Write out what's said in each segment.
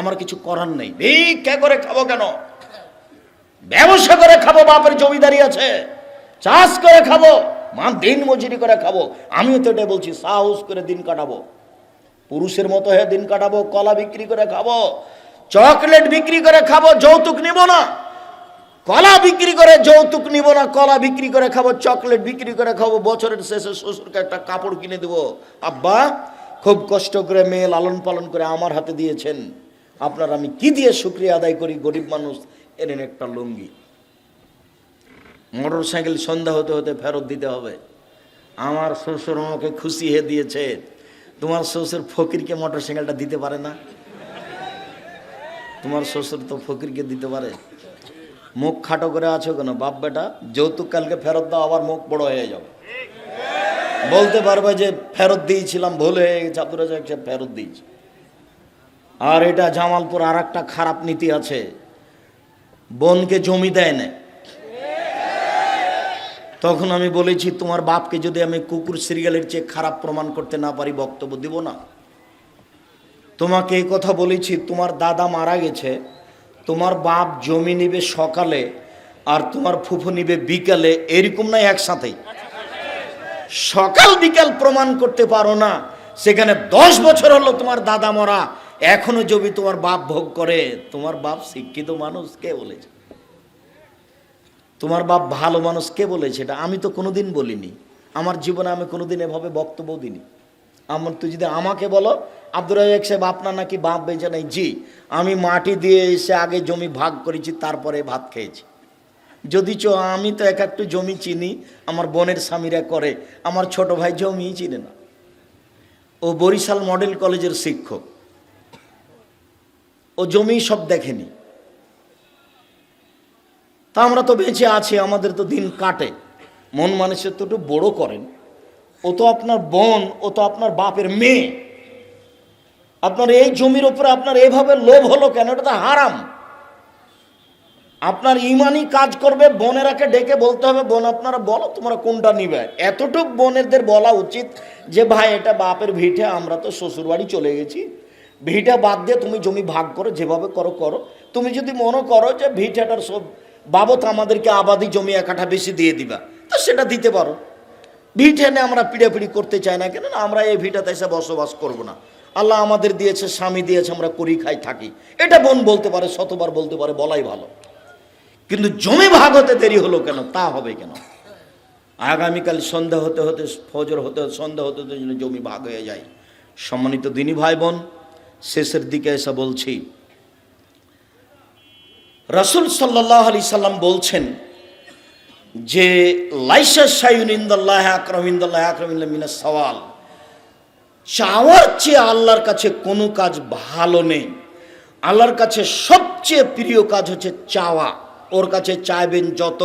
আমার কিছু করার নেই। ভিক্ষা করে খাব কেন? ব্যবসা করে খাব, বাপের জমিদারি আছে। চাষ করে খাব, মা দিন মজুরি করে খাব। আমিও তো এটা বলছি, সাহস করে দিন কাটাবো। পুরুষের মতো হয়ে দিন কাটাবো, কলা বিক্রি করে খাব, চকলেট বিক্রি করে খাব, যৌতুক নিব না। কলা বিক্রি করে যৌতুক নিব না, কলা বিক্রি করে খাব, চকলেট বিক্রি করে খাব, বছরের শেষে শ্বশুরকে একটা কাপড় কিনে দেবো। আব্বা, খুব কষ্ট করে মেয়ে লালন পালন করে আমার হাতে দিয়েছেন। আপনার আমি কি দিয়ে শুক্রিয়া আদায় করি? গরিব মানুষ এনেন একটা লুঙ্গি। মোটর সাইকেল সন্ধ্যা হতে হতে ফেরত দিতে হবে। আমার শ্বশুর আমাকে খুশি হয়ে দিয়েছে। তোমার শ্বশুর ফকিরকে মোটর সাইকেলটা দিতে পারে না? তোমার শ্বশুর তো ফকিরকে দিতে পারে। মুখ খাটো করে আছো কেন? বাপ বেটা, যৌতুক কালকে ফেরত দাও, আবার মুখ বড় হয়ে যাবে। বলতে পারবে যে, ফেরত দিয়েছিলাম, ভুল হয়ে গেছে। আব্দুর ফেরত দিয়েছি। আর এটা জামালপুর আর একটা খারাপ নীতি আছে। বোনকে জমি দেয় না তখন আমি বলেছি, তোমার বাপকে যদি আমি কুকুর, সিরিয়ালের চেয়ে খারাপ প্রমাণ করতে না পারি, বক্তব্য দিব না। তোমাকে এই কথা বলেছি, তোমার দাদা মারা গেছে, তোমার বাপ জমি নিবে সকালে আর তোমার ফুফু নিবে বিকালে, এরকম নাই একসাথেই। সকাল বিকাল প্রমাণ করতে পারো না, সেখানে দশ বছর হলো তোমার দাদা মরা এখনও জমি তোমার বাপ ভোগ করে, তোমার বাপ শিক্ষিত মানুষ কে বলেছে? তোমার বাপ ভালো মানুষ কে বলেছে এটা? আমি তো কোনোদিন বলিনি। আমার জীবনে আমি কোনোদিন এভাবে বক্তব্য দিনি আমার তুই যদি আমাকে বলো, আব্দুর রাজাক সাহেব, আপনার নাকি বাপ বেঁচে নেই? জি, আমি মাটি দিয়ে এসে আগে জমি ভাগ করেছি, তারপরে ভাত খেয়েছি। যদি চো আমি তো এক একটু জমি চিনি, আমার বোনের স্বামীরা করে, আমার ছোট ভাই জমি চিনে না। ও বরিশাল মডেল কলেজের শিক্ষক। ও জমি সব দেখেনি। তা আমরা তো বেঁচে আছি, আমাদের তো দিন কাটে। মন মানুষের তো একটু বড় করেন। ও তো আপনার বোন, ও তো আপনার বাপের মেয়ে। আপনার এই জমির উপরে আপনার এইভাবে লোভ হলো কেন? এটা তো হারাম। আপনার ইমানই কাজ করবে, বোনেরাকে ডেকে বলতে হবে, বোন আপনারা বলো তোমরা কোনটা নিবে। এতটুক বোনেরদের বলা উচিত যে, ভাই, এটা বাপের ভিটে, আমরা তো শ্বশুরবাড়ি চলে গেছি। ভিটা বাদ দিয়ে তুমি জমি ভাগ করো, যেভাবে করো করো। তুমি যদি মনে করো যে ভিটাটার সব বাবদ আমাদেরকে আবাদি জমি এক কাঠা বেশি দিয়ে দিবা, তো সেটা দিতে পারো। ভিট এনে আমরা পিড়াপিড়ি করতে চাই না কেন? আমরা এই ভিটাতে এসে বসবাস করব না। আল্লাহ আমাদের দিয়েছে, স্বামী দিয়েছে, আমরা করি, খাই, থাকি। এটা বোন বলতে পারে, শতবার বলতে পারে, বলাই ভালো। কিন্তু জমি ভাগ হতে দেরি হলো কেন? তা হবে কেন? আগামীকাল সন্ধ্যা হতে হতে, ফজর হতে হতে, সন্ধ্যা হতে হতে জমি ভাগ হয়ে যায়। সম্মানিত দিনী ভাই বোন শেষের দিকে এসে বলছি, রসুল সাল্লাহ আলি সাল্লাম বলছেন যে, লাইসা সাইন ইন্দাল্লাহ সওয়াল, চাওয়ার চেয়ে আল্লাহর কাছে কোনো কাজ ভালো নেই। আল্লাহর কাছে সবচেয়ে প্রিয় কাজ হচ্ছে চাওয়া। ওর কাছে চাইবেন যত,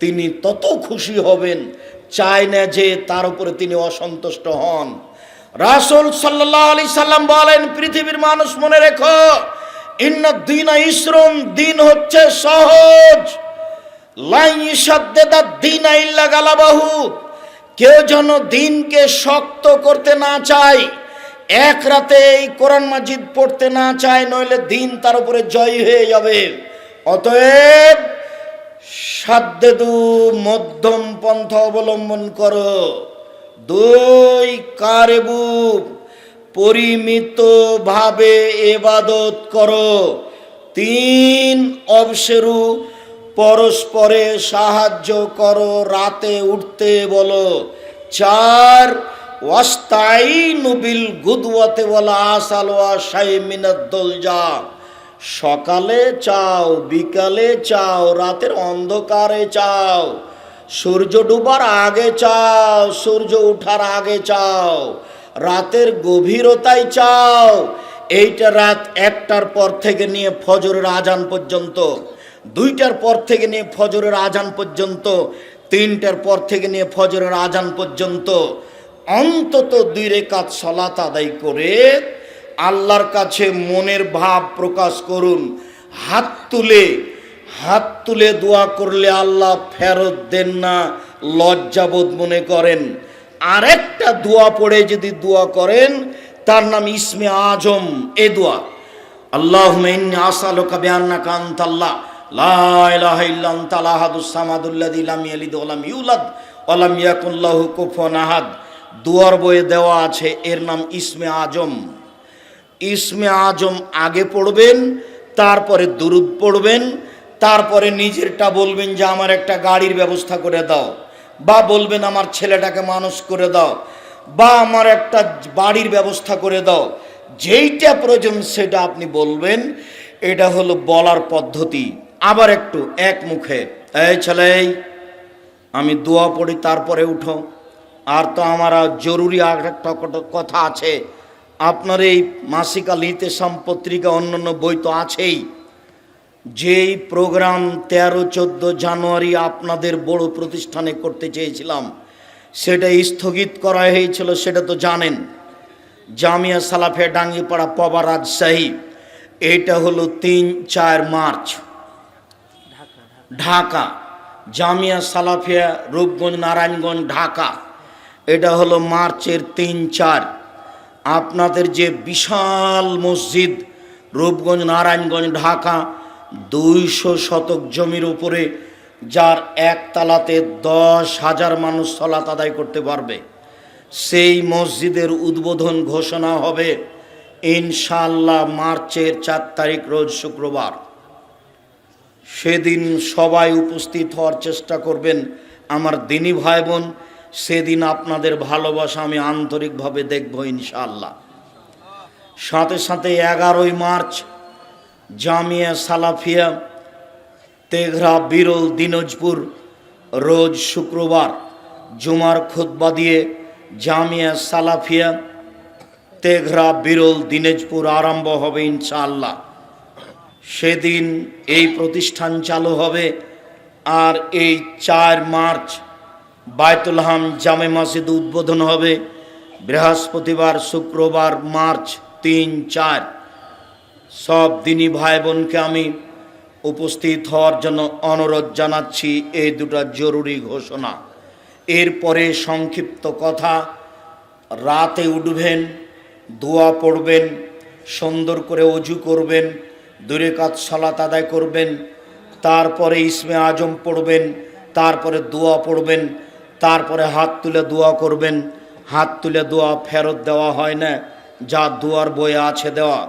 তিনি তত খুশি হবেন। চায় না যে তার উপরে তিনি অসন্তুষ্ট হন। রাসুল সাল্লাহ আলি সাল্লাম বলেন, পৃথিবীর মানুষ মনে রেখো, ইন্ন দিন ইসরুম দিন হচ্ছে সহজ। লাই ইসাদ্দেদা দিন আইল্লা গালাবাহু। কেউ যেন দিনকে শক্ত করতে না চায়, এক রাতে এই কোরআন মাজিদ পড়তে না চায়, নইলে দিন তার উপরে জয় হয়ে যাবে। অতএব সাদ্দেদু মধ্যম পন্থা অবলম্বন করো। দুই কারেবু পরিমিত ভাবে এবাদত করো। তিন অবসেরু পরস্পরে সাহায্য করো, রাতে উঠতে বলো। চার, ওয়াস্তাইনু বিল গুদওয়াতে বলা আসালোয়া শাই মিনাদ্দোলজা সকালে চাও, বিকালে চাও, রাতের অন্ধকারে চাও। সূর্য ডুবার আগে চাও, সূর্য ওঠার আগে চাও, রাতের গভীরতায় চাও। এইটা রাত একটার পর থেকে নিয়ে ফজরের আজান পর্যন্ত, দুইটার পর থেকে নিয়ে ফজরের আজান পর্যন্ত, তিনটার পর থেকে নিয়ে ফজরের আজান পর্যন্ত, অন্তত দুই রেখাত সলাত আদায় করে আল্লাহর কাছে মনের ভাব প্রকাশ করুন, হাত তুলে হাত তুলে দোয়া করলে আল্লাহ ফেরত দেন না লজ্জাবোধ মনে করেন। আরেকটা দোয়া পড়ে যদি দোয়া করেন, তার নাম ইসমে আজম, এ দোয়া। আল্লাহ আসালুকা বিআন্নাকা আনতাল্লাহ। লা ইলাহা ইল্লা আনতা আল-আহাদুস সামাদুল্লাযী লাম ইয়ালিদ ওয়া লাম ইউলাদ ওয়া লাম ইয়াকুল লাহু কুফুয়ান দুয়ার বইয়ে দেওয়া আছে, এর নাম ইসমে আজম। ইসমে আজম আগে পড়বেন, তারপরে দুরুদ পড়বেন তারপরে নিজেরটা বলবেন যে, আমার একটা গাড়ির ব্যবস্থা করে দাও। বা বলবেন, আমার ছেলেটাকে মানুষ করে দাও। বা, আমার একটা বাড়ির ব্যবস্থা করে দাও। যেইটা প্রয়োজন সেটা আপনি বলবেন, এটা হলো বলার পদ্ধতি। আবার একটু, এক মুখে, এই ছেলে, আমি দোয়া পড়ি, তারপরে উঠো। আর তো আমার জরুরি আর একটা কথা আছে। আপনার এই মাসিকা লিতেসাম পত্রিকা অন্যান্য বই তো আছেই। যেই প্রোগ্রাম তেরো চোদ্দ জানুয়ারি আপনাদের বড় প্রতিষ্ঠানে করতে চেয়েছিলাম, সেটা স্থগিত করা হয়েছিল, সেটা তো জানেন। জামিয়া সালাফে ডাঙ্গিপাড়া পবা রাজশাহী, এটা হলো তিন চার মার্চ। ঢাকা। জামিয়া সালাফিয়া রূপগঞ্জ, নারায়ণগঞ্জ, ঢাকা। এটা হলো মার্চের তিন চার। আপনাদের যে বিশাল মসজিদ, রূপগঞ্জ, নারায়ণগঞ্জ, ঢাকা দুইশো শতক জমির উপরে যার একতলাতে দশ হাজার মানুষ সলাত আদায় করতে পারবে। সেই মসজিদের উদ্বোধন ঘোষণা হবে ইনশাল্লাহ মার্চের চার তারিখ রোজ শুক্রবার। সেদিন সবাই উপস্থিত হওয়ার চেষ্টা করবেন আমার দিনী ভাই বোন সেদিন আপনাদের ভালোবাসা আমি আন্তরিকভাবে দেখব ইনশাল্লাহ সাথে সাথে এগারোই মার্চ জামিয়া সালাফিয়া তেঘরা বিরল দিনাজপুর রোজ শুক্রবার জুমার খুতবা দিয়ে জামিয়া সালাফিয়া তেঘরা বিরল দিনাজপুর আরম্ভ হবে ইনশাআল্লাহ। সেদিন এই প্রতিষ্ঠান চালু হবে আর এই চার মার্চ বায়তুল হাম জামে মসজিদ উদ্বোধন হবে বৃহস্পতিবার শুক্রবার মার্চ তিন চার। সব দিনই ভাই বোনকে আমি উপস্থিত হওয়ার জন্য অনুরোধ জানাচ্ছি এই দুটা জরুরি ঘোষণা। এরপরে সংক্ষিপ্ত কথা, রাতে উঠবেন, দোয়া পড়বেন, সুন্দর করে অজু করবেন দূরে কাজ সালাত আদায় করবেন, তারপরে ইসমে আজম পড়বেন, তারপরে দোয়া পড়বেন, তারপরে হাত তুলে দোয়া করবেন। হাত তুলে দোয়া ফেরত দেওয়া হয় না, যা দোয়ার বইয়ে আছে দেওয়া।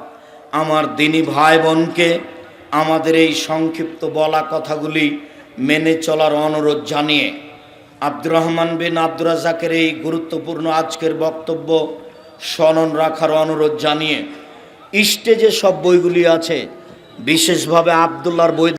আমার দিনী ভাই বোনকে আমাদের এই সংক্ষিপ্ত বলা কথাগুলি মেনে চলার অনুরোধ জানিয়ে আব্দুর রহমান বিন আব্দুর রাজাকের এই গুরুত্বপূর্ণ আজকের বক্তব্য স্মরণ রাখার অনুরোধ জানিয়ে স্টেজে সব বইগুলি আছে, বিশেষভাবে আবদুল্লার বই